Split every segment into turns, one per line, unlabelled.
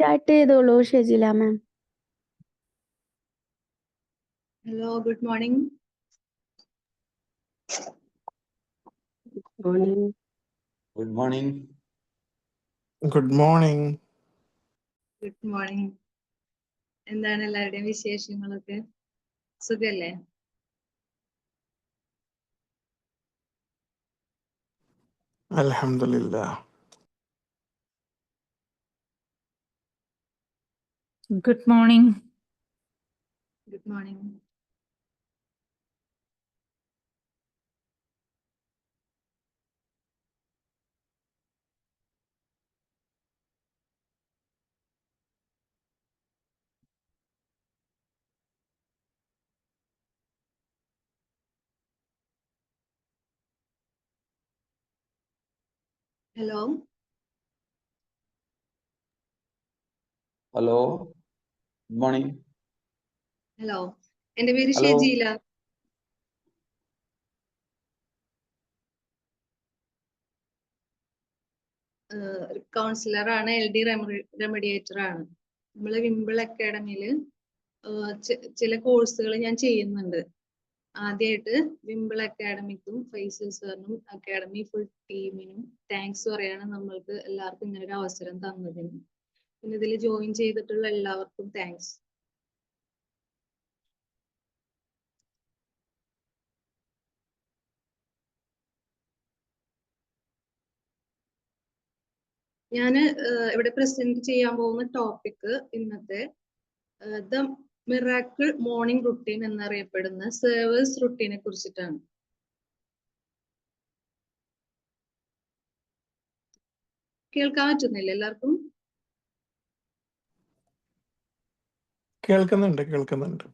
Start ചെയ്തോളൂ Shejila ma'am
hello good morning
good morning
good morning
good morning എന്താണ് എല്ലാവരുടെയും വിശേഷങ്ങളൊക്കെ? സുഖല്ലേ?
അലഹമില്ല
Good morning.
Good morning hello
Hello. Good morning.
Hello എന്റെ പേര്. ഷെജീല. കൗൺസിലർ ആണ് എൽ ഡി റെമഡിയേറ്റർ ആണ്. നമ്മൾ വിമ്പിൾ അക്കാഡമിയിൽ ചില കോഴ്സുകൾ ഞാൻ ചെയ്യുന്നുണ്ട്. ആദ്യമായിട്ട് വിമ്പിൾ അക്കാഡമിക്കും ഫൈസൽ സാറിനും അക്കാഡമി ഫുൾ ടീമിനും താങ്ക്സ് പറയാണ് നമ്മൾക്ക് എല്ലാവർക്കും ഇങ്ങനെ ഒരു അവസരം തന്നതിന്. പിന്നെ ഇതിൽ ജോയിൻ ചെയ്തിട്ടുള്ള എല്ലാവർക്കും താങ്ക്സ് ഞാൻ ഇവിടെ പ്രസന്റ് ചെയ്യാൻ പോകുന്ന ടോപ്പിക് ഇന്നത്തെ ദ മിറാക്കിൾ മോർണിംഗ് റുട്ടീൻ എന്നറിയപ്പെടുന്ന സേവേഴ്സ് റുട്ടീനെ കുറിച്ചിട്ടാണ്. കേൾക്കാൻ പറ്റുന്നില്ല എല്ലാവർക്കും?
കേൾക്കുന്നുണ്ട് കേൾക്കുന്നുണ്ട്.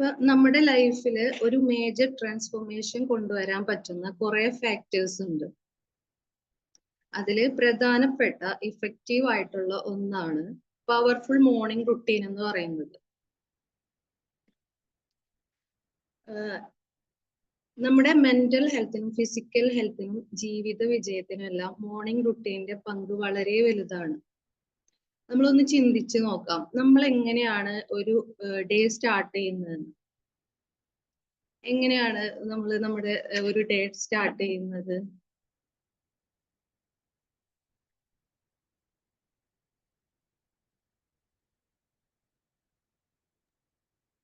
ഇപ്പൊ നമ്മുടെ ലൈഫിൽ ഒരു മേജർ ട്രാൻസ്ഫോർമേഷൻ കൊണ്ടുവരാൻ പറ്റുന്ന കുറെ ഫാക്ടേഴ്സ് ഉണ്ട്. അതിൽ പ്രധാനപ്പെട്ട ഇഫക്റ്റീവ് ആയിട്ടുള്ള ഒന്നാണ് പവർഫുൾ മോർണിംഗ് റുട്ടീൻ എന്ന് പറയുന്നത്. നമ്മുടെ മെന്റൽ ഹെൽത്തിനും ഫിസിക്കൽ ഹെൽത്തിനും ജീവിത വിജയത്തിനും എല്ലാം മോർണിംഗ് റുട്ടീന്റെ പങ്ക് വളരെ വലുതാണ്. നമ്മളൊന്ന് ചിന്തിച്ച് നോക്കാം. നമ്മൾ എങ്ങനെയാണ് ഒരു ഡേ സ്റ്റാർട്ട് ചെയ്യുന്നത് എങ്ങനെയാണ് നമ്മൾ നമ്മുടെ ഒരു ഡേ സ്റ്റാർട്ട് ചെയ്യുന്നത്?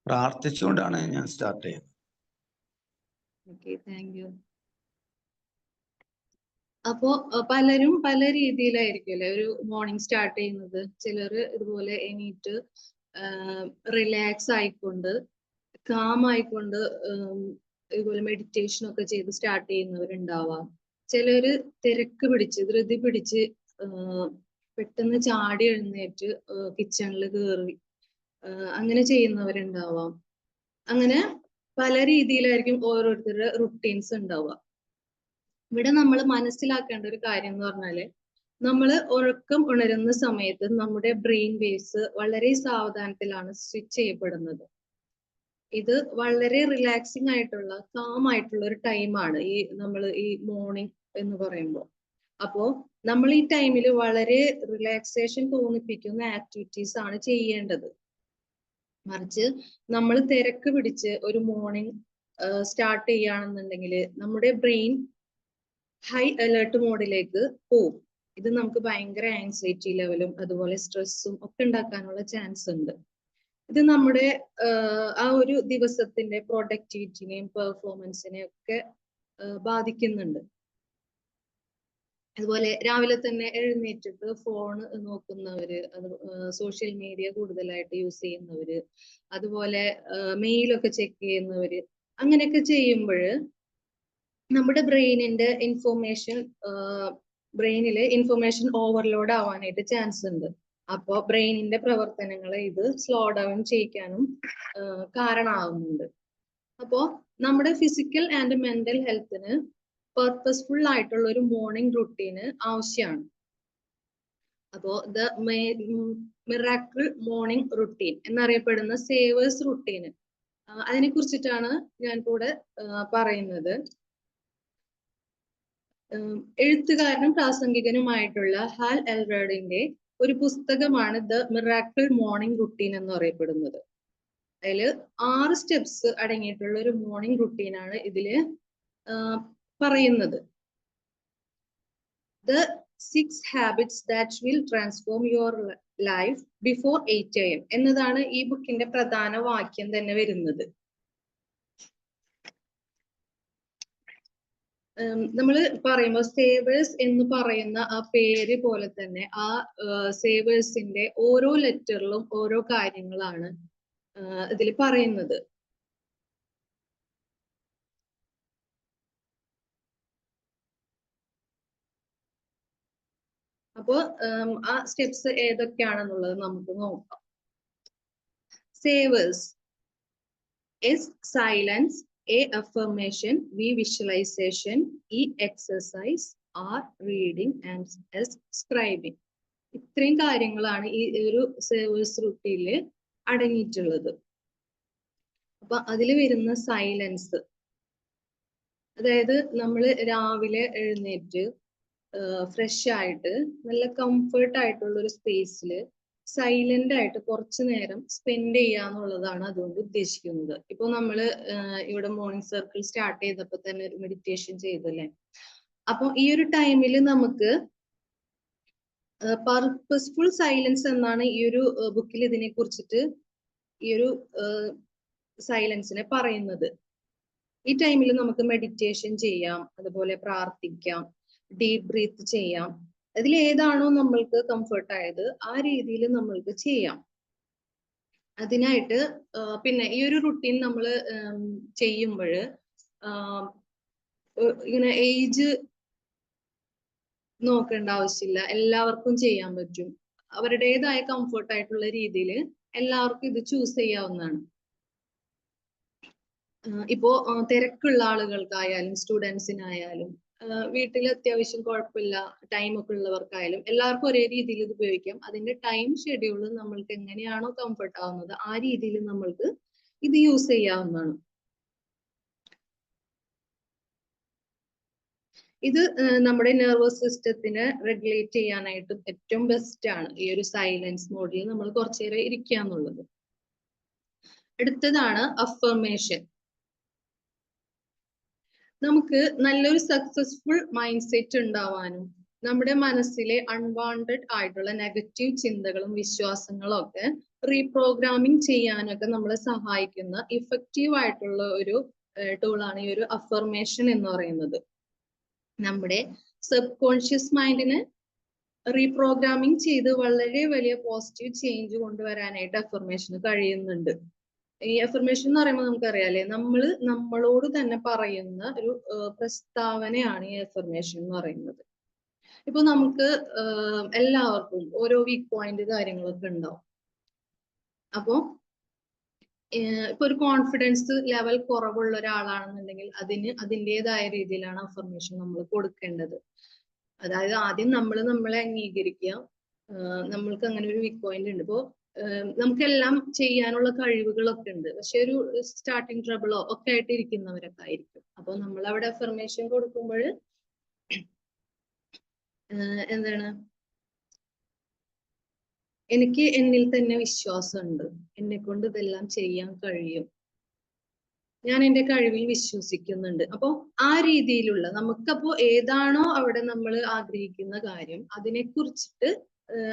പ്രാർത്ഥിച്ചുകൊണ്ടാണ് ഞാൻ സ്റ്റാർട്ട് ചെയ്യുന്നത്.
ഓക്കെ താങ്ക് യു അപ്പോ പലരും പല രീതിയിലായിരിക്കും അല്ലെ ഒരു മോർണിംഗ് സ്റ്റാർട്ട് ചെയ്യുന്നത്. ചിലർ ഇതുപോലെ എണീറ്റ് റിലാക്സ് ആയിക്കൊണ്ട് കാം ആയിക്കൊണ്ട് ഇതുപോലെ മെഡിറ്റേഷൻ ഒക്കെ ചെയ്ത് സ്റ്റാർട്ട് ചെയ്യുന്നവരുണ്ടാവാം. ചിലര് തിരക്ക് പിടിച്ച് ധൃതി പിടിച്ച് പെട്ടെന്ന് ചാടി എഴുന്നേറ്റ് കിച്ചണിൽ കയറി അങ്ങനെ ചെയ്യുന്നവരുണ്ടാവാം. അങ്ങനെ പല രീതിയിലായിരിക്കും ഓരോരുത്തരുടെ റുട്ടീൻസ് ഉണ്ടാവുക. ഇവിടെ നമ്മൾ മനസ്സിലാക്കേണ്ട ഒരു കാര്യം എന്ന് പറഞ്ഞാൽ നമ്മൾ ഉറക്കം ഉണരുന്ന സമയത്ത് നമ്മുടെ ബ്രെയിൻ വേവ്സ് വളരെ സാവധാനത്തിലാണ് സ്വിച്ച് ചെയ്യപ്പെടുന്നത്. ഇത് വളരെ റിലാക്സിങ് ആയിട്ടുള്ള കാം ആയിട്ടുള്ള ഒരു ടൈമാണ് ഈ നമ്മൾ ഈ മോർണിംഗ് എന്ന് പറയുമ്പോൾ അപ്പോ നമ്മൾ ഈ ടൈമിൽ വളരെ റിലാക്സേഷൻ തോന്നിപ്പിക്കുന്ന ആക്ടിവിറ്റീസ് ആണ് ചെയ്യേണ്ടത്. മറിച്ച് നമ്മൾ തിരക്ക് പിടിച്ച് ഒരു മോർണിംഗ് സ്റ്റാർട്ട് ചെയ്യുകയാണെന്നുണ്ടെങ്കിൽ നമ്മുടെ ബ്രെയിൻ ഹൈ അലേർട്ട് മോഡിലേക്ക് പോവും. ഇത് നമുക്ക് ഭയങ്കര ആൻസൈറ്റി ലെവലും അതുപോലെ സ്ട്രെസ്സും ഒക്കെ ഉണ്ടാക്കാനുള്ള ചാൻസ് ഉണ്ട്. ഇത് നമ്മുടെ ആ ഒരു ദിവസത്തിന്റെ പ്രൊഡക്ടിവിറ്റിനെയും പെർഫോമൻസിനെയും ഒക്കെ ബാധിക്കുന്നുണ്ട്. അതുപോലെ രാവിലെ തന്നെ എഴുന്നേറ്റിട്ട് ഫോൺ നോക്കുന്നവര് അത് സോഷ്യൽ മീഡിയ കൂടുതലായിട്ട് യൂസ് ചെയ്യുന്നവര് അതുപോലെ മെയിലൊക്കെ ചെക്ക് ചെയ്യുന്നവര് അങ്ങനെയൊക്കെ ചെയ്യുമ്പോൾ നമ്മുടെ ബ്രെയിനിന്റെ ഇൻഫോർമേഷൻ ബ്രെയിനിൽ ഇൻഫോർമേഷൻ ഓവർലോഡ് ആവാനായിട്ട് ചാൻസ് ഉണ്ട്. അപ്പോൾ ബ്രെയിനിന്റെ പ്രവർത്തനങ്ങളെ ഇത് സ്ലോ ഡൗൺ ചെയ്യിക്കാനും കാരണമാകുന്നുണ്ട് അപ്പോ നമ്മുടെ ഫിസിക്കൽ ആൻഡ് മെന്റൽ ഹെൽത്തിന് പർപ്പസ്ഫുൾ ആയിട്ടുള്ള ഒരു മോർണിംഗ് റുട്ടീന് ആവശ്യമാണ് അപ്പോ ദ മിറാക്കിൾ മോർണിംഗ് റുട്ടീൻ എന്നറിയപ്പെടുന്ന സേവേഴ്സ് റുട്ടീന് അതിനെ കുറിച്ചിട്ടാണ് ഞാൻ കൂടെ പറയുന്നത്. എഴുത്തുകാരനും പ്രാസംഗികനുമായിട്ടുള്ള ഹാൽ എൽവേർഡിന്റെ ഒരു പുസ്തകമാണ് ദ മിറാക്കിൾ മോർണിംഗ് റുട്ടീൻ എന്ന് അറിയപ്പെടുന്നത് അതിൽ ആറ് സ്റ്റെപ്സ് അടങ്ങിയിട്ടുള്ള ഒരു മോർണിംഗ് റുട്ടീനാണ് ഇതിൽ പറയുന്നത്. The six habits that will transform your life before eight A M എന്നതാണ് ഈ ബുക്കിന്റെ പ്രധാന വാക്യം തന്നെ വരുന്നത്. നമ്മൾ പറയുമ്പോൾ സേവേഴ്സ് എന്ന് പറയുന്ന ആ പേര് പോലെ തന്നെ ആ സേവേഴ്സിന്റെ ഓരോ ലെറ്ററിലും ഓരോ കാര്യങ്ങളാണ് ഇതിൽ പറയുന്നത്. അപ്പോൾ ആ സ്റ്റെപ്സ് ഏതൊക്കെയാണെന്നുള്ളത് നമുക്ക് നോക്കാം. Savers S silence A affirmation V visualisation E exercise R reading and S scribing ഇത്രയും കാര്യങ്ങളാണ് ഈ ഒരു സേവേഴ്സ് റുട്ടീനിൽ അടങ്ങിയിട്ടുള്ളത്. അപ്പൊ അതിൽ വരുന്ന സൈലൻസ് അതായത് നമ്മൾ രാവിലെ എഴുന്നേറ്റ് ഫ്രഷ് ആയിട്ട് നല്ല കംഫർട്ട് ആയിട്ടുള്ള ഒരു സ്പേസിൽ സൈലന്റ് ആയിട്ട് കുറച്ചു നേരം സ്പെൻഡ് ചെയ്യാന്നുള്ളതാണ് അതുകൊണ്ട് ഉദ്ദേശിക്കുന്നത്. ഇപ്പൊ നമ്മൾ ഇവിടെ മോർണിംഗ് സർക്കിൾ സ്റ്റാർട്ട് ചെയ്തപ്പോ തന്നെ ഒരു മെഡിറ്റേഷൻ ചെയ്തല്ലേ അപ്പൊ ഈ ഒരു ടൈമിൽ നമുക്ക് പർപ്പസ്ഫുൾ സൈലൻസ് എന്നാണ് ഈ ഒരു ബുക്കിൽ ഇതിനെ കുറിച്ചിട്ട് ഈ ഒരു സൈലൻസിനെ പറയുന്നത്. ഈ ടൈമിൽ നമുക്ക് മെഡിറ്റേഷൻ ചെയ്യാം അതുപോലെ പ്രാർത്ഥിക്കാം ഡീപ് ബ്രീത്ത് ചെയ്യാം അതിൽ ഏതാണോ നമ്മൾക്ക് കംഫർട്ട് ആയത് ആ രീതിയിൽ നമ്മൾക്ക് ചെയ്യാം. അതിനായിട്ട് പിന്നെ ഈ ഒരു റുട്ടീൻ നമ്മൾ ചെയ്യുമ്പോൾ ഇങ്ങനെ ഏജ് നോക്കേണ്ട ആവശ്യമില്ല. എല്ലാവർക്കും ചെയ്യാൻ പറ്റും. അവരുടേതായ കംഫർട്ട് ആയിട്ടുള്ള രീതിയിൽ എല്ലാവർക്കും ഇത് ചൂസ് ചെയ്യാവുന്നതാണ്. ഇപ്പോ തിരക്കുള്ള ആളുകൾക്കായാലും സ്റ്റുഡൻസിനായാലും വീട്ടിൽ അത്യാവശ്യം കുഴപ്പമില്ല ടൈം ഒക്കെ ഉള്ളവർക്കായാലും എല്ലാവർക്കും ഒരേ രീതിയിൽ ഇത് ഉപയോഗിക്കാം. അതിന്റെ ടൈം ഷെഡ്യൂൾ നമ്മൾക്ക് എങ്ങനെയാണോ കംഫർട്ട് ആവുന്നത് ആ രീതിയിൽ നമ്മൾക്ക് ഇത് യൂസ് ചെയ്യാവുന്നതാണ്. ഇത് നമ്മുടെ നെർവസ് സിസ്റ്റത്തിനെ റെഗുലേറ്റ് ചെയ്യാനായിട്ട് ഏറ്റവും ബെസ്റ്റ് ആണ് ഈ ഒരു സൈലൻസ് മോഡിൽ നമ്മൾ കുറച്ചു നേരം ഇരിക്കുക എന്നുള്ളത് അടുത്തതാണ് അഫർമേഷൻ നമുക്ക് നല്ലൊരു സക്സസ്ഫുൾ മൈൻഡ് സെറ്റ് ഉണ്ടാവാനും നമ്മുടെ മനസ്സിലെ അൺവാണ്ടഡ് ആയിട്ടുള്ള നെഗറ്റീവ് ചിന്തകളും വിശ്വാസങ്ങളും ഒക്കെ റീപ്രോഗ്രാമിംഗ് ചെയ്യാനൊക്കെ നമ്മളെ സഹായിക്കുന്ന ഇഫക്റ്റീവ് ആയിട്ടുള്ള ഒരു ടൂളാണ് ഈ ഒരു അഫർമേഷൻ എന്ന് പറയുന്നത്. നമ്മുടെ സബ് കോൺഷ്യസ് മൈൻഡിന് റീപ്രോഗ്രാമിംഗ് ചെയ്ത് വളരെ വലിയ പോസിറ്റീവ് ചേഞ്ച് കൊണ്ടുവരാനായിട്ട് അഫർമേഷന് കഴിയുന്നുണ്ട്. ഈ അഫർമേഷൻ എന്ന് പറയുമ്പോൾ നമുക്കറിയാലേ നമ്മൾ നമ്മളോട് തന്നെ പറയുന്ന ഒരു പ്രസ്താവനയാണ് ഈ അഫർമേഷൻ എന്ന് പറയുന്നത്. ഇപ്പൊ നമുക്ക് എല്ലാവർക്കും ഓരോ വീക്ക് പോയിന്റ് കാര്യങ്ങളൊക്കെ ഉണ്ടാവും. അപ്പോ ഇപ്പൊ ഒരു കോൺഫിഡൻസ് ലെവൽ കുറവുള്ള ഒരാളാണെന്നുണ്ടെങ്കിൽ അതിന് അതിന്റെതായ രീതിയിലാണ് അഫർമേഷൻ നമ്മൾ കൊടുക്കേണ്ടത്. അതായത് ആദ്യം നമ്മൾ നമ്മളെ അംഗീകരിക്കുക. നമ്മൾക്ക് അങ്ങനെ ഒരു വീക്ക് പോയിന്റ് ഉണ്ട്. ഇപ്പോ നമുക്കെല്ലാം ചെയ്യാനുള്ള കഴിവുകളൊക്കെ ഉണ്ട്. പക്ഷെ ഒരു സ്റ്റാർട്ടിങ് ട്രബിളോ ഒക്കെ ആയിട്ട് ഇരിക്കുന്നവരൊക്കെ ആയിരിക്കും. അപ്പൊ നമ്മൾ അവിടെ അഫർമേഷൻ കൊടുക്കുമ്പോൾ എന്താണ്? എനിക്ക് എന്നിൽ തന്നെ വിശ്വാസമുണ്ട്. എന്നെ കൊണ്ട് ഇതെല്ലാം ചെയ്യാൻ കഴിയും. ഞാൻ എന്റെ കഴിവിൽ വിശ്വസിക്കുന്നുണ്ട്. അപ്പോൾ ആ രീതിയിലുള്ള നമുക്കപ്പോ ഏതാണോ അവിടെ നമ്മൾ ആഗ്രഹിക്കുന്ന കാര്യം അതിനെ കുറിച്ചിട്ട്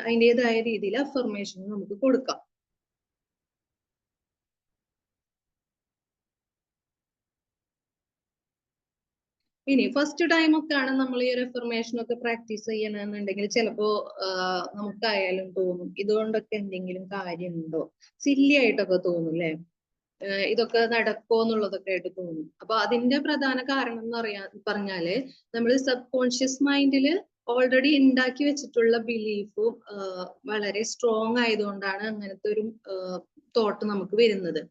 അതിന്റെതായ രീതിയിൽ അഫർമേഷൻ നമുക്ക് കൊടുക്കാം. ഇനി ഫസ്റ്റ് ടൈം ഒക്കെ ആണ് നമ്മൾ ഈ ഒരു എഫർമേഷൻ ഒക്കെ പ്രാക്ടീസ് ചെയ്യണമെന്നുണ്ടെങ്കിൽ ചിലപ്പോ നമുക്കായാലും തോന്നും ഇതുകൊണ്ടൊക്കെ എന്തെങ്കിലും കാര്യമുണ്ടോ? സില്ലി ആയിട്ടൊക്കെ തോന്നും അല്ലെ ഇതൊക്കെ നടക്കോ എന്നുള്ളതൊക്കെ ആയിട്ട് തോന്നും. അപ്പൊ അതിന്റെ പ്രധാന കാരണം എന്ന് പറയാ പറഞ്ഞാൽ നമ്മൾ സബ് കോൺഷ്യസ് മൈൻഡിൽ ഓൾറെഡി ഉണ്ടാക്കി വെച്ചിട്ടുള്ള ബിലീഫും വളരെ സ്ട്രോങ് ആയതുകൊണ്ടാണ് അങ്ങനത്തെ ഒരു തോട്ട് നമുക്ക് വരുന്നത്.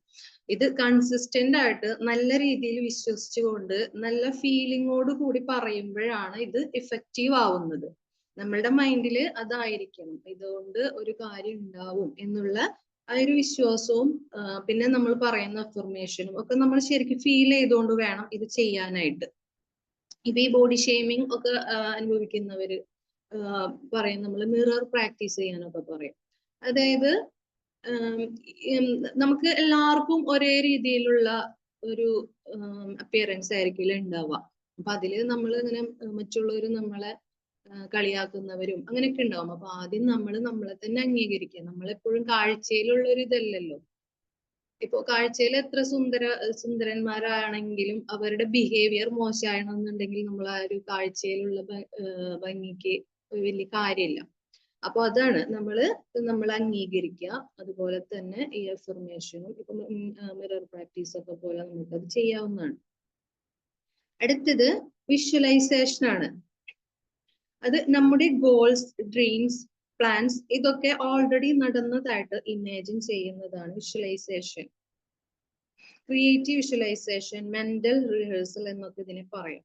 ഇത് കൺസിസ്റ്റന്റ് ആയിട്ട് നല്ല രീതിയിൽ വിശ്വസിച്ചുകൊണ്ട് നല്ല ഫീലിങ്ങോട് കൂടി പറയുമ്പോഴാണ് ഇത് ഇഫക്റ്റീവ് ആവുന്നത്. നമ്മളുടെ മൈൻഡിൽ അതായിരിക്കണം. ഇതുകൊണ്ട് ഒരു കാര്യം ഉണ്ടാവും എന്നുള്ള ആ ഒരു വിശ്വാസവും പിന്നെ നമ്മൾ പറയുന്ന അഫർമേഷനും ഒക്കെ നമ്മൾ ശരിക്കും ഫീൽ ചെയ്തുകൊണ്ട് വേണം ഇത് ചെയ്യാനായിട്ട്. ഇപ്പൊ ഈ ബോഡി ഷെയ്മിങ് ഒക്കെ അനുഭവിക്കുന്നവര് പറയും. നമ്മൾ മിറർ പ്രാക്ടീസ് ചെയ്യാനൊക്കെ പറയും. അതായത് നമുക്ക് എല്ലാവർക്കും ഒരേ രീതിയിലുള്ള ഒരു അപ്പിയറൻസ് ആയിരിക്കില്ല ഉണ്ടാവുക അപ്പൊ അതിൽ നമ്മൾ ഇങ്ങനെ മറ്റുള്ളവർ നമ്മളെ കളിയാക്കുന്നവരും അങ്ങനെയൊക്കെ ഉണ്ടാവും അപ്പൊ ആദ്യം നമ്മൾ നമ്മളെ തന്നെ അംഗീകരിക്കുക. നമ്മളെപ്പോഴും കാഴ്ചയിലുള്ള ഒരു ഇതല്ലല്ലോ ഇപ്പൊ കാഴ്ചയിൽ എത്ര സുന്ദര സുന്ദരന്മാരാണെങ്കിലും അവരുടെ ബിഹേവിയർ മോശമാണെന്നുണ്ടെങ്കിൽ നമ്മൾ ആ ഒരു കാഴ്ചയിലുള്ള ഭംഗിക്ക് വലിയ കാര്യമില്ല. അപ്പൊ അതാണ് നമ്മൾ നമ്മൾ അംഗീകരിക്കുക. അതുപോലെ തന്നെ ഈ അഫർമേഷനും ഇപ്പൊ മിറർ പ്രാക്ടീസ് ഒക്കെ പോലെ നമുക്കത് ചെയ്യാവുന്നതാണ്. അടുത്തത് വിഷ്വലൈസേഷൻ ആണ്. അത് നമ്മുടെ ഗോൾസ് ഡ്രീംസ് പ്ലാൻസ് ഇതൊക്കെ ഓൾറെഡി നടന്നതായിട്ട് ഇമാജിൻ ചെയ്യുന്നതാണ് visualisation creative visualisation mental rehearsal എന്നൊക്കെ ഇതിനെ പറയാം.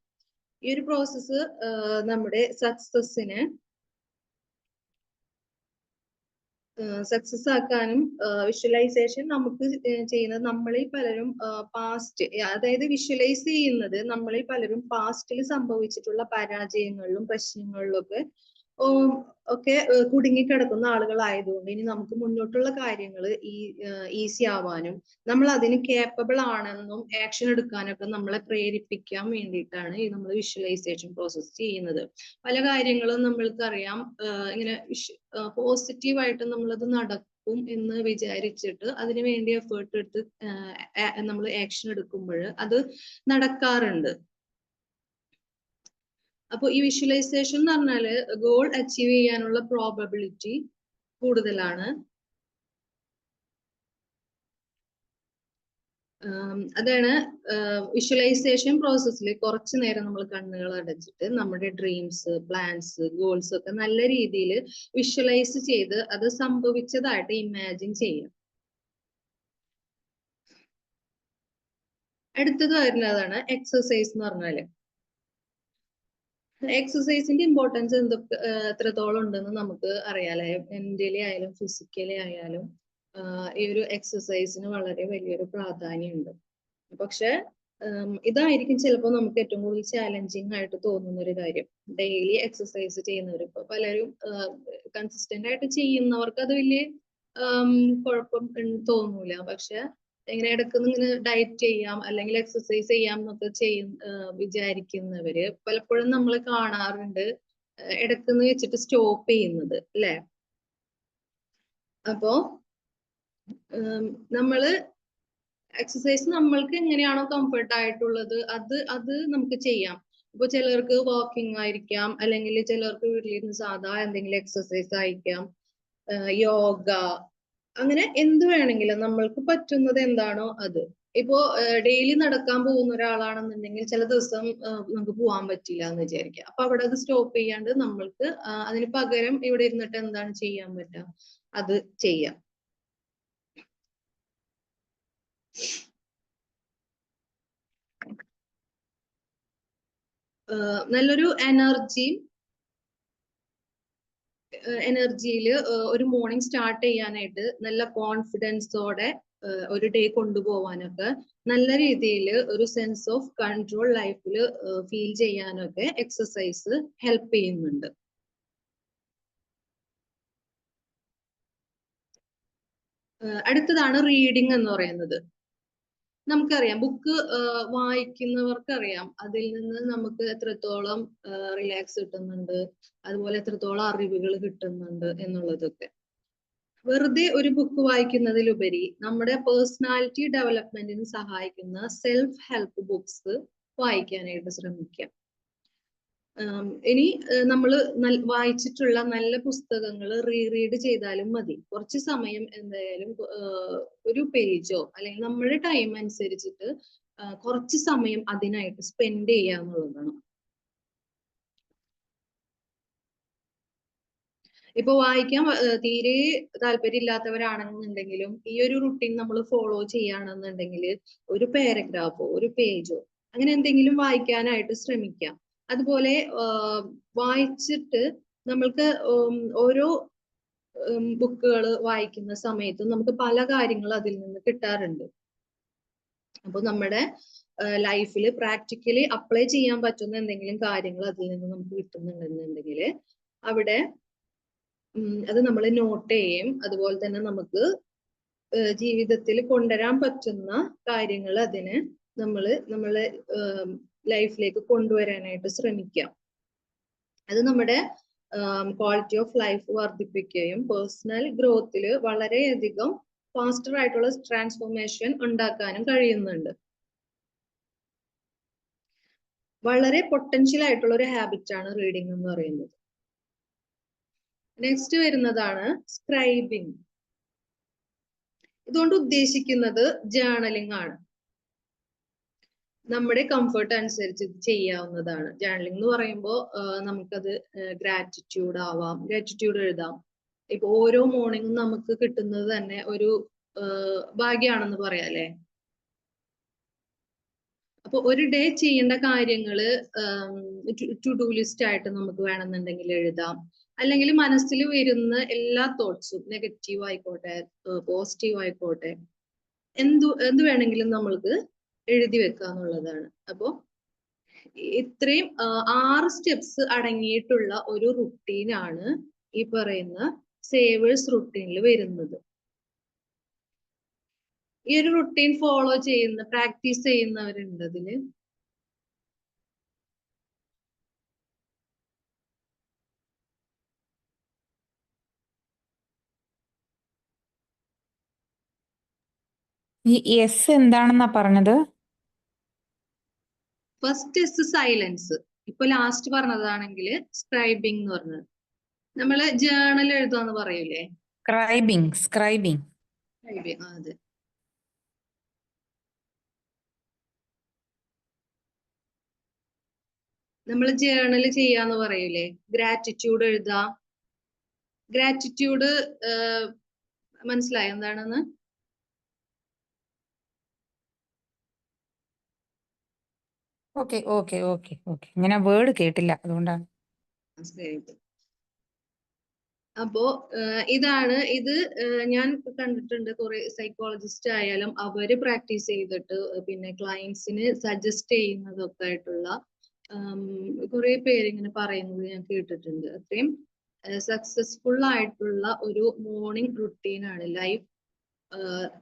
ഈ ഒരു പ്രോസസ്സ് നമ്മുടെ സക്സസിന് സക്സസ് ആക്കാനും വിഷ്വലൈസേഷൻ നമുക്ക് ചെയ്യുന്നത് നമ്മളിൽ പലരും പാസ്റ്റ് അതായത് വിഷ്വലൈസ് ചെയ്യുന്നത് നമ്മളിൽ പലരും പാസ്റ്റിൽ സംഭവിച്ചിട്ടുള്ള പരാജയങ്ങളിലും പ്രശ്നങ്ങളിലും ഒക്കെ ഒക്കെ കുടുങ്ങിക്കിടക്കുന്ന ആളുകളായതുകൊണ്ട് ഇനി നമുക്ക് മുന്നോട്ടുള്ള കാര്യങ്ങൾ ഈ ഈസി ആവാനും നമ്മൾ അതിന് കേപ്പബിൾ ആണെന്നും ആക്ഷൻ എടുക്കാനൊക്കെ നമ്മളെ പ്രേരിപ്പിക്കാൻ വേണ്ടിയിട്ടാണ് ഈ നമ്മൾ വിഷ്വലൈസേഷൻ പ്രോസസ്സ് ചെയ്യുന്നത്. പല കാര്യങ്ങളും നമ്മൾക്കറിയാം ഇങ്ങനെ പോസിറ്റീവ് ആയിട്ട് നമ്മളത് നടക്കും എന്ന് വിചാരിച്ചിട്ട് അതിനു വേണ്ടി എഫേർട്ട് എടുത്ത് നമ്മൾ ആക്ഷൻ എടുക്കുമ്പോൾ അത് നടക്കാറുണ്ട്. അപ്പൊ ഈ വിഷ്വലൈസേഷൻ എന്ന് പറഞ്ഞാൽ ഗോൾ അച്ചീവ് ചെയ്യാനുള്ള പ്രോബബിലിറ്റി കൂടുതലാണ്. അതാണ് വിഷ്വലൈസേഷൻ പ്രോസസ്സിൽ കുറച്ചു നേരം നമ്മൾ കണ്ണുകൾ അടച്ചിട്ട് നമ്മുടെ ഡ്രീംസ് പ്ലാൻസ് ഗോൾസ് ഒക്കെ നല്ല രീതിയിൽ വിഷ്വലൈസ് ചെയ്ത് അത് സംഭവിച്ചതായിട്ട് ഇമാജിൻ ചെയ്യാം. അടുത്തത് വരുന്നതാണ് എക്സസൈസ് എന്ന് പറഞ്ഞാൽ. എക്സസൈസിന്റെ ഇമ്പോർട്ടൻസ് എന്തൊക്കെ എത്രത്തോളം ഉണ്ടെന്ന് നമുക്ക് അറിയാലേ. മെന്റലി ആയാലും ഫിസിക്കലി ആയാലും ഈ ഒരു എക്സസൈസിന് വളരെ വലിയൊരു പ്രാധാന്യമുണ്ട്. പക്ഷെ ഇതായിരിക്കും ചിലപ്പോൾ നമുക്ക് ഏറ്റവും കൂടുതൽ ചാലഞ്ചിങ് ആയിട്ട് തോന്നുന്ന ഒരു കാര്യം. ഡെയിലി എക്സസൈസ് ചെയ്യുന്നവർ ഇപ്പൊ പലരും കൺസിസ്റ്റന്റ് ആയിട്ട് ചെയ്യുന്നവർക്ക് അത് വലിയ കുഴപ്പം തോന്നൂല. പക്ഷെ ഇങ്ങനെ ഇടയ്ക്കൊന്ന് ഇങ്ങനെ ഡയറ്റ് ചെയ്യാം അല്ലെങ്കിൽ എക്സസൈസ് ചെയ്യാം എന്നൊക്കെ ചെയ്യുന്ന വിചാരിക്കുന്നവര് പലപ്പോഴും നമ്മൾ കാണാറുണ്ട്. ഇടയ്ക്കൊന്ന് വെച്ചിട്ട് സ്റ്റോപ്പ് ചെയ്യുന്നത് അല്ലെ? അപ്പോ നമ്മൾ എക്സസൈസ് നമ്മൾക്ക് എങ്ങനെയാണോ കംഫർട്ട് ആയിട്ടുള്ളത് അത് അത് നമുക്ക് ചെയ്യാം. ഇപ്പൊ ചിലർക്ക് വാക്കിംഗ് ആയിരിക്കാം അല്ലെങ്കിൽ ചിലർക്ക് വീട്ടിലിരുന്ന് സാധാ എന്തെങ്കിലും എക്സസൈസ് ആയിരിക്കാം. യോഗ അങ്ങനെ എന്ത് വേണമെങ്കിലും നമ്മൾക്ക് പറ്റുന്നത് എന്താണോ അത്. ഇപ്പോ ഡെയിലി നടക്കാൻ പോകുന്ന ഒരാളാണെന്നുണ്ടെങ്കിൽ ചില ദിവസം നമുക്ക് പോകാൻ പറ്റില്ല എന്ന് വിചാരിക്കുക. അപ്പൊ അവിടെ അത് സ്റ്റോപ്പ് ചെയ്യാണ്ട് നമ്മൾക്ക് അതിന് പകരം ഇവിടെ ഇരുന്നിട്ട് എന്താണ് ചെയ്യാൻ പറ്റുക? അത് ചെയ്യാം. നല്ലൊരു എനർജി എനർജിയിൽ ഒരു മോർണിംഗ് സ്റ്റാർട്ട് ചെയ്യാനായിട്ട് നല്ല കോൺഫിഡൻസോടെ ഒരു ഡേ കൊണ്ടുപോവാനൊക്കെ നല്ല രീതിയിൽ ഒരു സെൻസ് ഓഫ് കൺട്രോൾ ലൈഫിൽ ഫീൽ ചെയ്യാനൊക്കെ എക്സസൈസ് ഹെൽപ്പ് ചെയ്യുന്നുണ്ട്. അടുത്തതാണ് റീഡിംഗ് എന്ന് പറയുന്നത്. നമുക്കറിയാം. ബുക്ക് വായിക്കുന്നവർക്കറിയാം. അതിൽ നിന്ന് നമുക്ക് എത്രത്തോളം റിലാക്സ് കിട്ടുന്നുണ്ട്. അതുപോലെ എത്രത്തോളം അറിവുകൾ കിട്ടുന്നുണ്ട് എന്നുള്ളതൊക്കെ. വെറുതെ ഒരു ബുക്ക് വായിക്കുന്നതിലുപരി നമ്മുടെ പേഴ്സണാലിറ്റി ഡെവലപ്മെന്റിന് സഹായിക്കുന്ന സെൽഫ് ഹെൽപ്പ് ബുക്സ് വായിക്കാനായിട്ട് ശ്രമിക്കാം. ഇനി നമ്മൾ വായിച്ചിട്ടുള്ള നല്ല പുസ്തകങ്ങൾ റീറീഡ് ചെയ്താലും മതി. കുറച്ച് സമയം എന്തായാലും ഒരു പേജോ അല്ലെങ്കിൽ നമ്മുടെ ടൈം അനുസരിച്ചിട്ട് കുറച്ച് സമയം അതിനായിട്ട് സ്പെൻഡ് ചെയ്യുക എന്നുള്ളതാണ്. ഇപ്പൊ വായിക്കാൻ തീരെ താല്പര്യം തീരെ താല്പര്യമില്ലാത്തവരാണെന്നുണ്ടെങ്കിലും ഈ ഒരു റുട്ടീൻ നമ്മൾ ഫോളോ ചെയ്യുകയാണെന്നുണ്ടെങ്കിൽ ഒരു പാരഗ്രാഫോ ഒരു പേജോ അങ്ങനെ എന്തെങ്കിലും വായിക്കാനായിട്ട് ശ്രമിക്കാം. അതുപോലെ വായിച്ചിട്ട് നമ്മൾക്ക് ഓരോ ബുക്കുകൾ വായിക്കുന്ന സമയത്ത് നമുക്ക് പല കാര്യങ്ങൾ അതിൽ നിന്ന് കിട്ടാറുണ്ട്. അപ്പോൾ നമ്മുടെ ലൈഫിൽ പ്രാക്ടിക്കലി അപ്ലൈ ചെയ്യാൻ പറ്റുന്ന എന്തെങ്കിലും കാര്യങ്ങൾ അതിൽ നിന്ന് നമുക്ക് കിട്ടുന്നുണ്ടെന്നുണ്ടെങ്കിൽ അവിടെ അത് നമ്മൾ നോട്ട് ചെയ്യും. അതുപോലെ തന്നെ നമുക്ക് ജീവിതത്തിൽ കൊണ്ടുവരാൻ പറ്റുന്ന കാര്യങ്ങൾ അതിന് നമ്മൾ നമ്മളെ ലൈഫിലേക്ക് കൊണ്ടുവരാനായിട്ട് ശ്രമിക്കാം. അത് നമ്മുടെ ക്വാളിറ്റി ഓഫ് ലൈഫ് വർദ്ധിപ്പിക്കുകയും പേഴ്സണൽ ഗ്രോത്തിൽ വളരെയധികം ഫാസ്റ്റർ ആയിട്ടുള്ള ട്രാൻസ്ഫോർമേഷൻ ഉണ്ടാക്കാനും കഴിയുന്നുണ്ട്. വളരെ പൊട്ടൻഷ്യൽ ആയിട്ടുള്ള ഒരു ഹാബിറ്റ് ആണ് റീഡിംഗ് എന്ന് പറയുന്നത്. നെക്സ്റ്റ് വരുന്നതാണ് സ്ക്രൈബിംഗ് ഇതുകൊണ്ട് ഉദ്ദേശിക്കുന്നത് ജേണലിംഗ് ആണ്. നമ്മുടെ കംഫർട്ട് അനുസരിച്ച് ചെയ്യാവുന്നതാണ്. ജേർണലിംഗ് എന്ന് പറയുമ്പോൾ നമുക്കത് ഗ്രാറ്റിറ്റ്യൂഡ് ആവാം. ഗ്രാറ്റിറ്റ്യൂഡ് എഴുതാം. ഇപ്പൊ ഓരോ മോർണിംഗും നമുക്ക് കിട്ടുന്നത് തന്നെ ഒരു ഭാഗ്യമാണെന്ന് പറയാം അല്ലെ അപ്പൊ ഒരു ഡേ ചെയ്യേണ്ട കാര്യങ്ങൾ ടു ഡു ലിസ്റ്റ് ആയിട്ട് നമുക്ക് വേണമെന്നുണ്ടെങ്കിൽ എഴുതാം. അല്ലെങ്കിൽ മനസ്സിൽ വരുന്ന എല്ലാ തോട്ട്സും നെഗറ്റീവ് ആയിക്കോട്ടെ പോസിറ്റീവ് ആയിക്കോട്ടെ എന്തു എന്ത് വേണമെങ്കിലും നമ്മൾക്ക് എഴുതി വെക്കുക എന്നുള്ളതാണ്. അപ്പോ ഇത്രയും ആറ് സ്റ്റെപ്സ് അടങ്ങിയിട്ടുള്ള ഒരു റുട്ടീനാണ് ഈ പറയുന്ന സേവേഴ്സ് റുട്ടീനിൽ വരുന്നത്. ഈ ഒരു റുട്ടീൻ ഫോളോ ചെയ്യുന്ന പ്രാക്ടീസ് ചെയ്യുന്നവരുണ്ട്
അതിൽ. എസ് എന്താണെന്നാ പറഞ്ഞത്?
ഫസ്റ്റ് എസ് സൈലൻസ് ഇപ്പൊ ലാസ്റ്റ് പറഞ്ഞതാണെങ്കിൽ സ്ക്രൈബിംഗ് എന്ന് പറഞ്ഞത്. നമ്മൾ ജേണൽ എഴുതാന്ന് പറയൂലേ?
സ്ക്രൈബിംഗ് സ്ക്രൈബിംഗ്
സ്ക്രൈബിംഗ് അതെ. നമ്മൾ ജേണൽ ചെയ്യാന്ന് പറയൂലേ? ഗ്രാറ്റിറ്റ്യൂഡ് എഴുതാ. ഗ്രാറ്റിറ്റ്യൂഡ് മനസ്സിലായോ? എന്താണെന്ന്?
Okay okay okay okay. ഞാൻ വേർഡ് കേട്ടില്ല അതുകൊണ്ടാണ്.
അപ്പോ ഇതാണ് ഇത് ഞാൻ കണ്ടിട്ടുണ്ട് കുറെ സൈക്കോളജിസ്റ്റ് ആയാലും അവർ പ്രാക്ടീസ് ചെയ്തിട്ട് പിന്നെ ക്ലയൻസിന് സജസ്റ്റ് ചെയ്യുന്നതൊക്കെ ആയിട്ടുള്ള കുറെ പേര് ഇങ്ങനെ പറയുന്നത് ഞാൻ കേട്ടിട്ടുണ്ട്. അത്രയും സക്സസ്ഫുൾ ആയിട്ടുള്ള ഒരു മോർണിംഗ് റുട്ടീൻ ആണ്. ലൈഫ്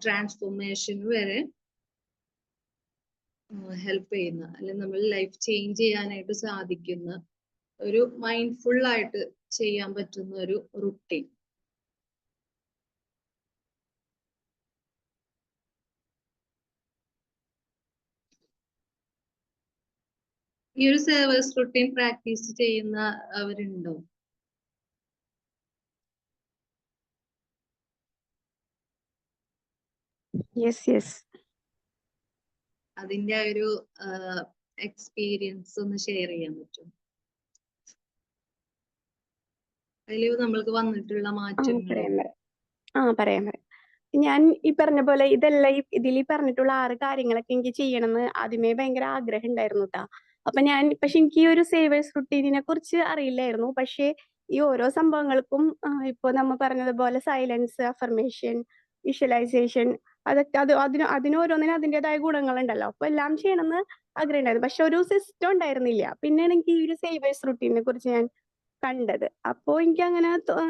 ട്രാൻസ്ഫോർമേഷൻ വരെ ഹെൽപ്പ് ചെയ്യുന്ന അല്ലെങ്കിൽ നമ്മൾ ലൈഫ് ചേഞ്ച് ചെയ്യാനായിട്ട് സാധിക്കുന്ന ഒരു മൈൻഡ്ഫുൾ ആയിട്ട് ചെയ്യാൻ പറ്റുന്ന ഒരു റുട്ടീൻ ഈ ഒരു സേവേഴ്സ് റുട്ടീൻ പ്രാക്ടീസ് ചെയ്യുന്ന അവരുണ്ടോ?
യെസ് യെസ്
അതിന്റെ ഒരു എക്സ്പീരിയൻസ് ഒന്ന് ഷെയർ ചെയ്യാൻ പറ്റും അതിൽ നമ്മൾക്ക് വന്നിട്ടുള്ള മാറ്റങ്ങൾ
ആ പറയാം പറയാം. ഞാൻ ഈ പറഞ്ഞ പോലെ ഇതെല്ലാം ഇതിൽ ഈ പറഞ്ഞിട്ടുള്ള ആറ് കാര്യങ്ങളൊക്കെ എനിക്ക് ചെയ്യണമെന്ന് ആദ്യമേ ഭയങ്കര ആഗ്രഹം ഉണ്ടായിരുന്നു കേട്ടാ അപ്പൊ ഞാൻ പക്ഷെ എനിക്ക് ഈ ഒരു സേവേഴ്സ് റുട്ടീനിനെ കുറിച്ച് അറിയില്ലായിരുന്നു. പക്ഷേ ഈ ഓരോ സംഭവങ്ങൾക്കും ഇപ്പോ നമ്മൾ നമ്മ പറഞ്ഞതുപോലെ സൈലൻസ് അഫർമേഷൻ വിഷ്വലൈസേഷൻ അതൊക്കെ അത് അതിന് അതിനോരോന്നിനും അതിന്റെതായ ഗുണങ്ങളുണ്ടല്ലോ. അപ്പൊ എല്ലാം ചെയ്യണമെന്ന് ആഗ്രഹം ഉണ്ടായിരുന്നു പക്ഷെ ഒരു സിസ്റ്റം ഉണ്ടായിരുന്നില്ല. പിന്നെയാണ് എനിക്ക് ഈ ഒരു സേവേഴ്സ് റുട്ടീനെ കുറിച്ച് ഞാൻ കണ്ടത്. അപ്പോ എനിക്ക് അങ്ങനെ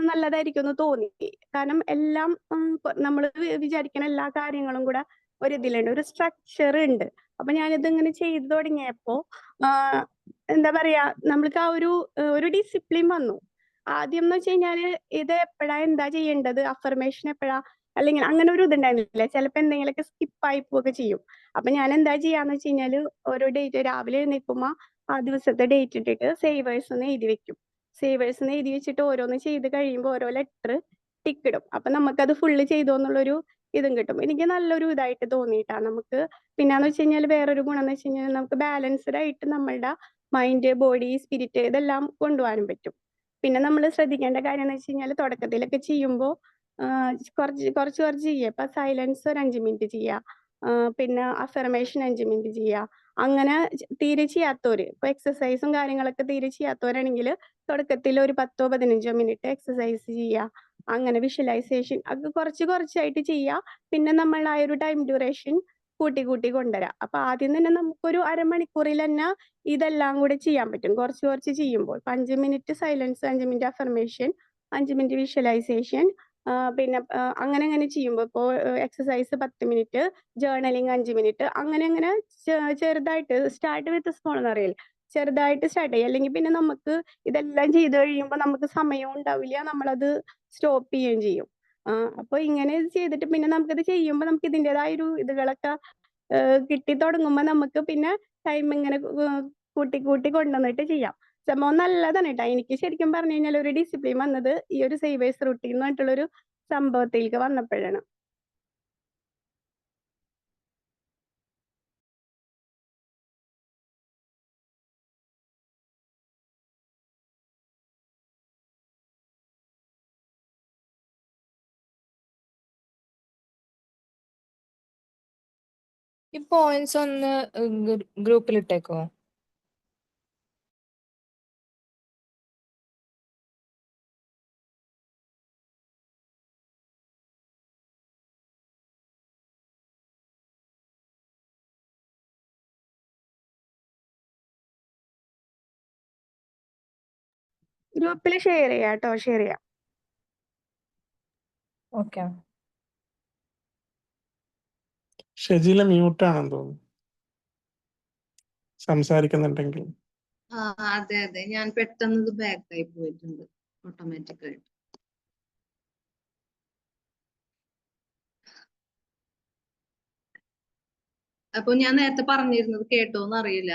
നല്ലതായിരിക്കും എന്ന് തോന്നി. കാരണം എല്ലാം നമ്മൾ വിചാരിക്കുന്ന എല്ലാ കാര്യങ്ങളും കൂടെ ഒരു ഇതിലുണ്ട് ഒരു സ്ട്രക്ചർ ഉണ്ട്. അപ്പൊ ഞാനിത് ഇങ്ങനെ ചെയ്തു തുടങ്ങിയപ്പോ എന്താ പറയാ നമ്മൾക്ക് ആ ഒരു ഒരു ഡിസിപ്ലിൻ വന്നു. ആദ്യം എന്ന് വെച്ച് കഴിഞ്ഞാൽ ഇത് എപ്പോഴാ എന്താ ചെയ്യേണ്ടത്? അഫർമേഷൻ എപ്പോഴാ അല്ലെങ്കിൽ അങ്ങനെ ഒരു ഇതുണ്ടായിരുന്നില്ല. ചിലപ്പോ എന്തെങ്കിലുമൊക്കെ സ്കിപ്പ് ആയി പോവുക ചെയ്യും. അപ്പൊ ഞാൻ എന്താ ചെയ്യാന്ന് വെച്ച് കഴിഞ്ഞാൽ ഓരോ ഡേറ്റ് രാവിലെ എഴുന്നേൽക്കുമ്പോ ആ ദിവസത്തെ ഡേറ്റ് ഇട്ടിട്ട് സേവേഴ്സ് എന്ന് എഴുതി വെക്കും. സേവേഴ്സ് എന്ന് എഴുതി വെച്ചിട്ട് ഓരോന്ന് ചെയ്ത് കഴിയുമ്പോൾ ഓരോ ലെറ്റർ ടിക്ക് ഇടും. അപ്പൊ നമുക്കത് ഫുള്ള് ചെയ്തോ എന്നുള്ളൊരു ഇതും കിട്ടും. എനിക്ക് നല്ലൊരു ഇതായിട്ട് തോന്നിയിട്ടാ. നമുക്ക് പിന്നെന്ന് വെച്ച് കഴിഞ്ഞാൽ വേറൊരു ഗുണം എന്ന് വെച്ച് കഴിഞ്ഞാൽ നമുക്ക് ബാലൻസ്ഡ് ആയിട്ട് നമ്മളുടെ മൈൻഡ് ബോഡി സ്പിരിറ്റ് ഇതെല്ലാം കൊണ്ടുപോകാനും പറ്റും. പിന്നെ നമ്മൾ ശ്രദ്ധിക്കേണ്ട കാര്യം എന്ന് വെച്ച് കഴിഞ്ഞാൽ തുടക്കത്തിലൊക്കെ ചെയ്യുമ്പോൾ കുറച്ച് കുറച്ച് കുറച്ച് ചെയ്യുക. ഇപ്പൊ സൈലൻസ് ഒരു അഞ്ച് മിനിറ്റ് ചെയ്യുക. പിന്നെ അഫർമേഷൻ അഞ്ച് മിനിറ്റ് ചെയ്യുക. അങ്ങനെ തീരെ ചെയ്യാത്തവര് ഇപ്പൊ എക്സസൈസും കാര്യങ്ങളൊക്കെ തീരെ ചെയ്യാത്തവരാണെങ്കിൽ തുടക്കത്തിൽ ഒരു പത്തോ പതിനഞ്ചോ മിനിറ്റ് എക്സസൈസ് ചെയ്യുക. അങ്ങനെ വിഷ്വലൈസേഷൻ അത് കുറച്ച് കുറച്ചായിട്ട് ചെയ്യുക. പിന്നെ നമ്മൾ ആ ഒരു ടൈം ഡ്യൂറേഷൻ കൂട്ടി കൂട്ടി കൊണ്ടുവരാം. അപ്പൊ ആദ്യം തന്നെ നമുക്കൊരു അരമണിക്കൂറിൽ തന്നെ ഇതെല്ലാം കൂടെ ചെയ്യാൻ പറ്റും. കുറച്ച് കുറച്ച് ചെയ്യുമ്പോൾ. അഞ്ച് മിനിറ്റ് സൈലൻസ് അഞ്ച് മിനിറ്റ് അഫർമേഷൻ അഞ്ച് മിനിറ്റ് വിഷ്വലൈസേഷൻ പിന്നെ അങ്ങനെ അങ്ങനെ ചെയ്യുമ്പോൾ ഇപ്പോൾ എക്സസൈസ് പത്ത് മിനിറ്റ് ജേർണലിങ് അഞ്ച് മിനിറ്റ് അങ്ങനെ അങ്ങനെ ചെറുതായിട്ട് സ്റ്റാർട്ട് വിത്ത് സ്മോൾ എന്ന് പറയില്ല ചെറുതായിട്ട് സ്റ്റാർട്ട് ചെയ്യുക അല്ലെങ്കിൽ പിന്നെ നമുക്ക് ഇതെല്ലാം ചെയ്ത് കഴിയുമ്പോൾ നമുക്ക് സമയവും ഉണ്ടാവില്ല നമ്മളത് സ്റ്റോപ്പ് ചെയ്യുകയും ചെയ്യും. അപ്പൊ ഇങ്ങനെ ചെയ്തിട്ട് പിന്നെ നമുക്കിത് ചെയ്യുമ്പോൾ നമുക്ക് ഇതിന്റെതായ ഒരു ഇതുകളൊക്കെ കിട്ടി തുടങ്ങുമ്പോൾ നമുക്ക് പിന്നെ ടൈം ഇങ്ങനെ കൂട്ടി കൂട്ടി കൊണ്ടുവന്നിട്ട് ചെയ്യാം. സംഭവം നല്ലതാണ് കേട്ടോ. എനിക്ക് ശരിക്കും പറഞ്ഞു കഴിഞ്ഞാൽ ഒരു ഡിസിപ്ലിൻ വന്നത് ഈ ഒരു സേവേഴ്സ് റൂട്ടീൻ എന്ന് പറഞ്ഞിട്ടുള്ളൊരു സംഭവത്തിലേക്ക് വന്നപ്പോഴാണ്.
ഈ പോയിന്റ്സ് ഒന്ന് ഗ്രൂപ്പിൽ ഇട്ടേക്കോ
ഗ്രൂപ്പിൽ ഷെയർ ചെയ്യാം കേട്ടോ ഷെയർ ചെയ്യാം.
ഓക്കെ
ഷെജില മ്യൂട്ടാണെന്ന് തോന്നുന്നു. സംസാരിക്കുന്നുണ്ടെങ്കിൽ.
ആ അതെ അതെ. ഞാൻ പെട്ടെന്ന് ബാക്ക് ആയി പോയിട്ടുണ്ട് ഓട്ടോമാറ്റിക് ആയിട്ട് അപ്പൊ ഞാൻ നേരത്തെ പറഞ്ഞിരുന്നത് കേട്ടോന്ന് അറിയില്ല.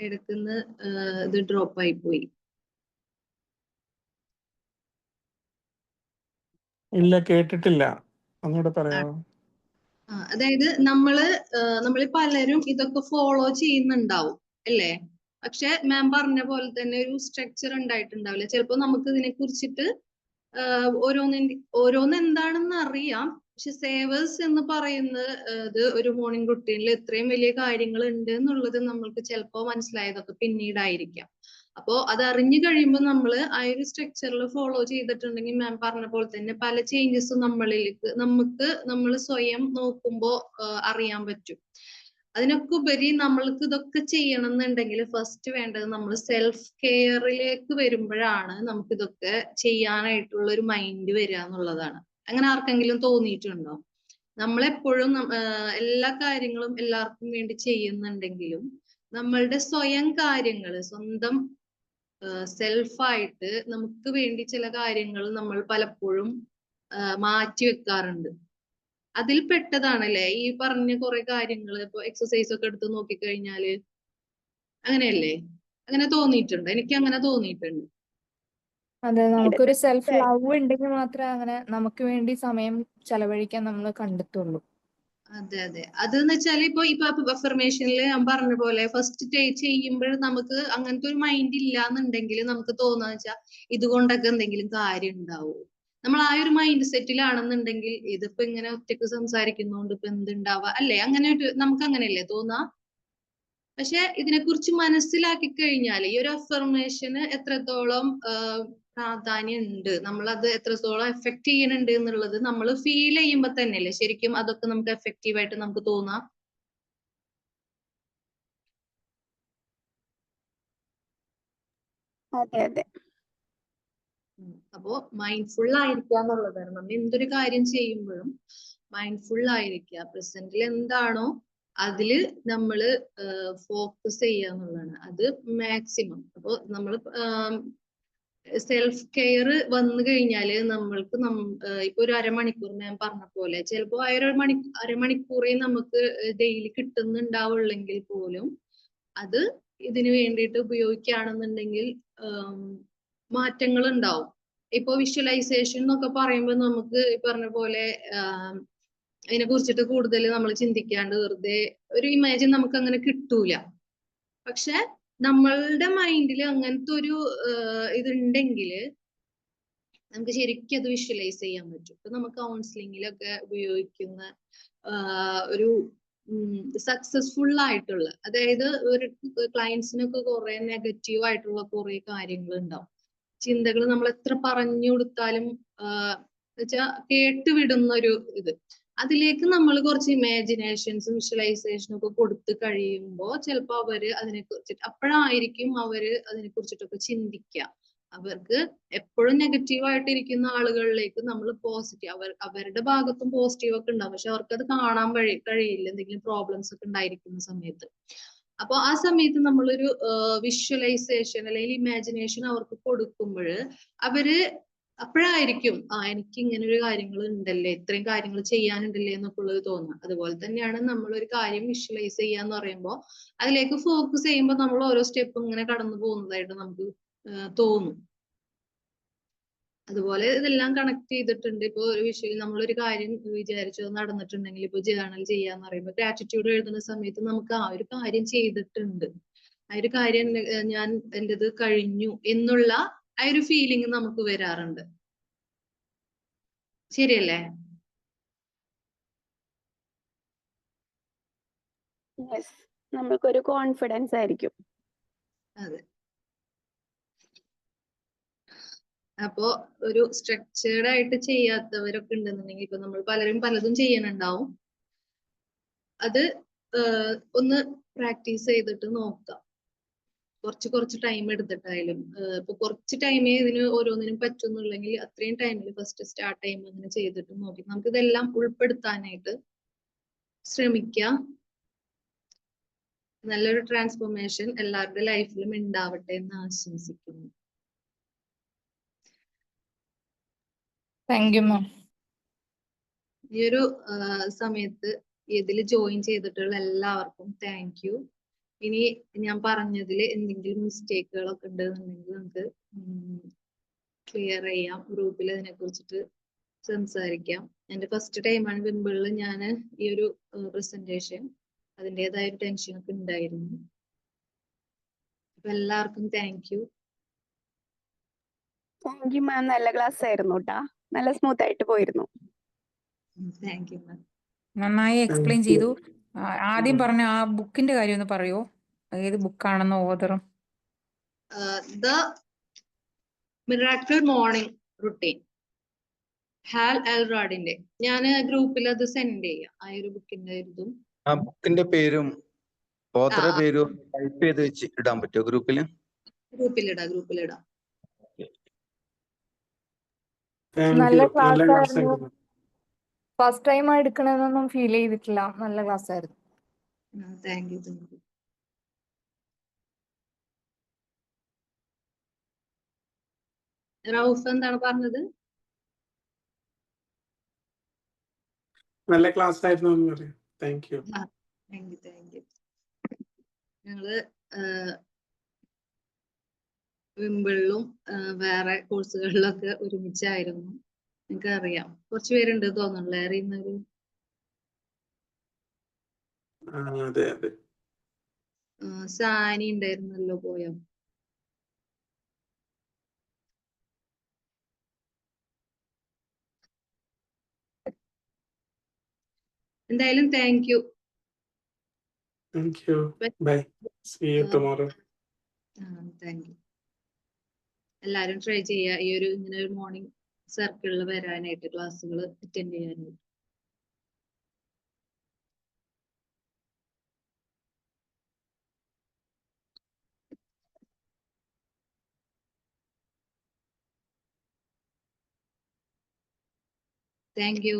ഇടക്കുന്ന് ഏഹ് ഇത് ഡ്രോപ്പ് ആയി പോയി.
ഇല്ല കേട്ടിട്ടില്ല. ഒന്നുകൂടെ പറയാമോ?
അതായത് നമ്മൾ നമ്മൾ പലരും ഇതൊക്കെ ഫോളോ ചെയ്യുന്നുണ്ടാവും അല്ലേ? പക്ഷെ മാം പറഞ്ഞ പോലെ തന്നെ ഒരു സ്ട്രക്ചർ ഉണ്ടായിട്ടുണ്ടാവില്ല. ചിലപ്പോ നമുക്ക് ഇതിനെ കുറിച്ചിട്ട് ഓരോന്ന് ഓരോന്ന് എന്താണെന്ന് അറിയാം. പക്ഷെ സേവേഴ്സ് എന്ന് പറയുന്ന ആഹ് ഒരു മോർണിംഗ് റുട്ടീനിൽ ഇത്രയും വലിയ കാര്യങ്ങൾ ഉണ്ട് എന്നുള്ളത് നമ്മൾക്ക് ചിലപ്പോൾ മനസ്സിലായതൊക്കെ പിന്നീടായിരിക്കാം. അപ്പോ അത് അറിഞ്ഞു കഴിയുമ്പോൾ നമ്മൾ ആ ഒരു സ്ട്രക്ചറിൽ ഫോളോ ചെയ്തിട്ടുണ്ടെങ്കിൽ മാം പറഞ്ഞ പോലെ തന്നെ പല ചേഞ്ചസും നമ്മളിലേക്ക് നമുക്ക് നമ്മൾ സ്വയം നോക്കുമ്പോൾ അറിയാൻ പറ്റും. അതിനൊക്കെ ഉപരി നമ്മൾക്ക് ഇതൊക്കെ ചെയ്യണം എന്നുണ്ടെങ്കിൽ ഫസ്റ്റ് വേണ്ടത് നമ്മൾ സെൽഫ് കെയറിലേക്ക് വരുമ്പോഴാണ് നമുക്ക് ഇതൊക്കെ ചെയ്യാനായിട്ടുള്ള ഒരു മൈൻഡ് വരിക എന്നുള്ളതാണ്. അങ്ങനെ ആർക്കെങ്കിലും തോന്നിയിട്ടുണ്ടോ? നമ്മളെപ്പോഴും എല്ലാ കാര്യങ്ങളും എല്ലാവർക്കും വേണ്ടി ചെയ്യുന്നുണ്ടെങ്കിലും നമ്മളുടെ സ്വയം കാര്യങ്ങൾ സ്വന്തം സെൽഫായിട്ട് നമുക്ക് വേണ്ടി ചില കാര്യങ്ങൾ നമ്മൾ പലപ്പോഴും മാറ്റി വെക്കാറുണ്ട്. അതിൽ പെട്ടതാണല്ലേ? ഈ പറഞ്ഞ കുറെ കാര്യങ്ങൾ ഇപ്പൊ എക്സസൈസ് ഒക്കെ എടുത്ത് നോക്കിക്കഴിഞ്ഞാൽ അങ്ങനെയല്ലേ? അങ്ങനെ തോന്നിയിട്ടുണ്ട്. എനിക്ക് അങ്ങനെ തോന്നിയിട്ടുണ്ട്.
അതെ നമുക്കൊരു സെൽഫ് ലവ് ഉണ്ടെങ്കിൽ മാത്രമേ അങ്ങനെ നമുക്ക് വേണ്ടി സമയം ചെലവഴിക്കാൻ നമ്മൾ കണ്ടെത്തുള്ളൂ.
അതെ അതെ. അതെന്ന് വെച്ചാൽ ഇപ്പൊ ഇപ്പൊ അഫർമേഷനിൽ ഞാൻ പറഞ്ഞ പോലെ ഫസ്റ്റ് ഡേ ചെയ്യുമ്പോൾ നമുക്ക് അങ്ങനത്തെ ഒരു മൈൻഡ് ഇല്ല എന്നുണ്ടെങ്കിൽ നമുക്ക് തോന്നുക വെച്ചാൽ ഇതുകൊണ്ടൊക്കെ എന്തെങ്കിലും കാര്യം ഉണ്ടാവും നമ്മൾ ആ ഒരു മൈൻഡ് സെറ്റിലാണെന്നുണ്ടെങ്കിൽ ഇതിപ്പോ ഇങ്ങനെ ഒറ്റയ്ക്ക് സംസാരിക്കുന്നോണ്ട് ഇപ്പൊ എന്തുണ്ടാവുക അല്ലേ? അങ്ങനെ ഒരു നമുക്ക് അങ്ങനെയല്ലേ തോന്നാ? പക്ഷെ ഇതിനെക്കുറിച്ച് മനസ്സിലാക്കി കഴിഞ്ഞാൽ ഈ ഒരു അഫർമേഷന് എത്രത്തോളം പ്രാധാന്യം ഉണ്ട്. നമ്മൾ അത് എത്രത്തോളം എഫക്ട് ചെയ്യുന്നുണ്ട് എന്നുള്ളത് നമ്മൾ ഫീൽ ചെയ്യുമ്പോൾ തന്നെയല്ലേ ശരിക്കും അതൊക്കെ നമുക്ക് എഫക്റ്റീവ് ആയിട്ട് നമുക്ക് തോന്നാം.
അതെ അതെ.
അപ്പോ മൈൻഡ്ഫുൾ ആയിരിക്കുക എന്നുള്ളതാണ് നമ്മൾ എന്തൊരു കാര്യം ചെയ്യുമ്പോഴും മൈൻഡ്ഫുൾ ആയിരിക്കുക. പ്രസന്റിൽ എന്താണോ അതിൽ നമ്മൾ ഫോക്കസ് ചെയ്യുക എന്നുള്ളതാണ്. അത് മാക്സിമം അപ്പോ നമ്മൾ സെൽഫ് കെയർ വന്നു കഴിഞ്ഞാൽ നമ്മൾക്ക് ഇപ്പൊ ഒരു അരമണിക്കൂർ ഞാൻ പറഞ്ഞ പോലെ ചിലപ്പോ ആ ഒരു മണി അരമണിക്കൂറേ നമുക്ക് ഡെയിലി കിട്ടുന്നുണ്ടാവുള്ളെങ്കിൽ പോലും അത് ഇതിന് വേണ്ടിയിട്ട് ഉപയോഗിക്കുകയാണെന്നുണ്ടെങ്കിൽ മാറ്റങ്ങൾ ഉണ്ടാവും ഇപ്പൊ വിഷ്വലൈസേഷൻ എന്നൊക്കെ പറയുമ്പോൾ നമുക്ക് ഈ പറഞ്ഞ പോലെ അതിനെ കുറിച്ചിട്ട് കൂടുതൽ നമ്മൾ ചിന്തിക്കാണ്ട് വെറുതെ ഒരു ഇമേജ് നമുക്ക് അങ്ങനെ കിട്ടൂല. പക്ഷെ നമ്മളുടെ മൈൻഡിൽ അങ്ങനത്തെ ഒരു ഇതുണ്ടെങ്കിൽ നമുക്ക് ശരിക്കും അത് വിഷ്വലൈസ് ചെയ്യാൻ പറ്റും. ഇപ്പൊ നമുക്ക് കൗൺസിലിങ്ങിലൊക്കെ ഉപയോഗിക്കുന്ന ഒരു സക്സസ്ഫുൾ ആയിട്ടുള്ള അതായത് ഒരു ക്ലയൻസിനൊക്കെ കുറെ നെഗറ്റീവ് ആയിട്ടുള്ള കുറെ കാര്യങ്ങൾ ഉണ്ടാവും. ചിന്തകൾ നമ്മൾ എത്ര പറഞ്ഞു കൊടുത്താലും വെച്ചാ കേട്ടുവിടുന്ന ഒരു ഇത്. അതിലേക്ക് നമ്മൾ കുറച്ച് ഇമാജിനേഷൻസ് വിഷ്വലൈസേഷനും ഒക്കെ കൊടുത്തു കഴിയുമ്പോൾ ചിലപ്പോൾ അവർ അതിനെ കുറിച്ചിട്ട് അപ്പോഴായിരിക്കും അവർ അതിനെ കുറിച്ചിട്ടൊക്കെ ചിന്തിക്കുക അവർക്ക് എപ്പോഴും നെഗറ്റീവ് ആയിട്ട് ഇരിക്കുന്ന ആളുകളിലേക്ക് നമ്മൾ പോസിറ്റീവ് അവർ അവരുടെ ഭാഗത്തും പോസിറ്റീവ് ഒക്കെ ഉണ്ടാവും. പക്ഷെ അവർക്ക് അത് കാണാൻ വഴി കഴിയില്ല. എന്തെങ്കിലും പ്രോബ്ലംസ് ഒക്കെ ഉണ്ടായിരിക്കുന്ന സമയത്ത്. അപ്പൊ ആ സമയത്ത് നമ്മളൊരു വിഷ്വലൈസേഷൻ അല്ലെങ്കിൽ ഇമാജിനേഷൻ അവർക്ക് കൊടുക്കുമ്പോൾ അവർ അപ്പോഴായിരിക്കും ആ എനിക്ക് ഇങ്ങനെ ഒരു കാര്യങ്ങൾ ഉണ്ടല്ലേ ഇത്രയും കാര്യങ്ങൾ ചെയ്യാനുണ്ടല്ലേ എന്നൊക്കെ ഉള്ളത് തോന്നുക. അതുപോലെ തന്നെയാണ് നമ്മൾ ഒരു കാര്യം വിഷ്വലൈസ് ചെയ്യാന്ന് പറയുമ്പോൾ അതിലേക്ക് ഫോക്കസ് ചെയ്യുമ്പോൾ നമ്മൾ ഓരോ സ്റ്റെപ്പും ഇങ്ങനെ കടന്നു പോകുന്നതായിട്ട് നമുക്ക് തോന്നും. അതുപോലെ ഇതെല്ലാം കണക്ട് ചെയ്തിട്ടുണ്ട്. ഇപ്പോൾ ഒരു വിഷയം നമ്മളൊരു കാര്യം വിചാരിച്ചു നടന്നിട്ടുണ്ടെങ്കിൽ ഇപ്പോൾ ജേണൽ ചെയ്യാന്ന് പറയുമ്പോൾ ഗ്രാറ്റിറ്റ്യൂഡ് എഴുതുന്ന സമയത്ത് നമുക്ക് ആ ഒരു കാര്യം ചെയ്തിട്ടുണ്ട്. ആ ഒരു കാര്യം ഞാൻ എന്റെത് കഴിഞ്ഞു എന്നുള്ള ആ ഒരു ഫീലിംഗ് നമുക്ക് വരാറുണ്ട്. ശരിയല്ലേ?
യെസ് നമ്മൾക്കൊരു കോൺഫിഡൻസ് ആയിരിക്കും.
അതെ. അപ്പോ ഒരു സ്ട്രക്ചേർഡ് ആയിട്ട് ചെയ്യാത്തവരൊക്കെ ഉണ്ടെന്നുണ്ടെങ്കിൽ ഇപ്പൊ നമ്മൾ പലരും പലതും ചെയ്യണുണ്ടാവും. അത് ഒന്ന് പ്രാക്ടീസ് ചെയ്തിട്ട് നോക്കാം. കുറച്ച് കുറച്ച് ടൈം എടുത്തിട്ടായാലും ഇപ്പൊ കുറച്ച് ടൈമേ ഇതിന് ഓരോന്നിനും പറ്റുന്നുള്ളെങ്കിൽ അത്രയും ടൈമിൽ ഫസ്റ്റ് സ്റ്റാർട്ട് ചെയ്യുമ്പോൾ അങ്ങനെ ചെയ്തിട്ട് നോക്കി. നമുക്ക് ഇതെല്ലാം ഉൾപ്പെടുത്താനായിട്ട് ശ്രമിക്കാം. നല്ലൊരു ട്രാൻസ്ഫോർമേഷൻ എല്ലാവരുടെ ലൈഫിലും ഉണ്ടാവട്ടെ എന്ന് ആശംസിക്കുന്നു.
താങ്ക് യു മാം
ഈ ഒരു സമയത്ത് ഇതിൽ ജോയിൻ ചെയ്തിട്ടുള്ള എല്ലാവർക്കും താങ്ക് യു ഇനി ഞാൻ പറഞ്ഞതിൽ എന്തെങ്കിലും മിസ്റ്റേക്കുകളൊക്കെ ഉണ്ടെന്നുണ്ടെങ്കിൽ നമുക്ക് ക്ലിയർ ചെയ്യാം. ഗ്രൂപ്പിൽ അതിനെ കുറിച്ചിട്ട് സംസാരിക്കാം. എന്റെ ഫസ്റ്റ് ടൈമാണ് വിമ്പിളിൽ ഞാൻ ഈ ഒരു പ്രസന്റേഷൻ അതിന്റെതായ ഒരു ടെൻഷനൊക്കെ ഉണ്ടായിരുന്നു. അപ്പൊ എല്ലാവർക്കും thank you
thank you ma'am നല്ല ക്ലാസ് ആയിരുന്നു കേട്ടാ നല്ല സ്മൂത്ത് ആയിട്ട് പോയിരുന്നു.
താങ്ക് യു മാം
നന്നായി എക്സ്പ്ലെയിൻ
Thank you.
ചെയ്തു. ആദ്യം പറഞ്ഞ ആ ബുക്കിന്റെ കാര്യം ഒന്ന് പറയോ? ഏത് ബുക്കാണെന്ന് ഓതറും.
The miracle morning routine. Hal എൽറാഡിന്റെ. ഞാൻ ഗ്രൂപ്പിൽ അത് സെൻഡ് ചെയ്യാം. ആ ഒരു ബുക്കിന്റെ ഇതും
ആ ബുക്കിന്റെ പേരും ഓത്തറെ പേരും ടൈപ്പ് ചെയ്ത് വെച്ച് ഇടാൻ പറ്റുമോ ഗ്രൂപ്പിൽ
ഗ്രൂപ്പിലിടാം ഗ്രൂപ്പിലിടാം.
നല്ല
ക്ലാസ്
ആയിരുന്നു. ഫസ്റ്റ് ടൈം എടുക്കണമെന്നൊന്നും ഫീൽ ചെയ്തിട്ടില്ല. നല്ല ക്ലാസ് ആയിരുന്നു.
Thank you thank you Rauf എന്താണ് പറഞ്ഞത്?
നല്ല ക്ലാസ് ആയിരുന്നു എന്ന് പറയാം. Thank you
thank you thank you ഞങ്ങൾ വിമ്പിളിലും വേറെ കോഴ്സുകളിലൊക്കെ ഒരുമിച്ചായിരുന്നു. നിങ്ങൾക്ക് അറിയാം കുറച്ച് പേരുണ്ട് തോന്നുന്നില്ലേ അറിയുന്നവര്
അതെ അതെ.
സാനി ഉണ്ടായിരുന്നല്ലോ പോയ? എന്തായാലും thank you
thank you bye see you
ആ.
ടുമോറോ
താങ്ക് യു എല്ലാവരും ട്രൈ ചെയ്യുക. ഈ ഒരു ഇങ്ങനെ ഒരു മോർണിംഗ് സർക്കിളിൽ വരാനായിട്ട് ക്ലാസ്സുകൾ അറ്റൻഡ് ചെയ്യാനായിട്ട് താങ്ക് യു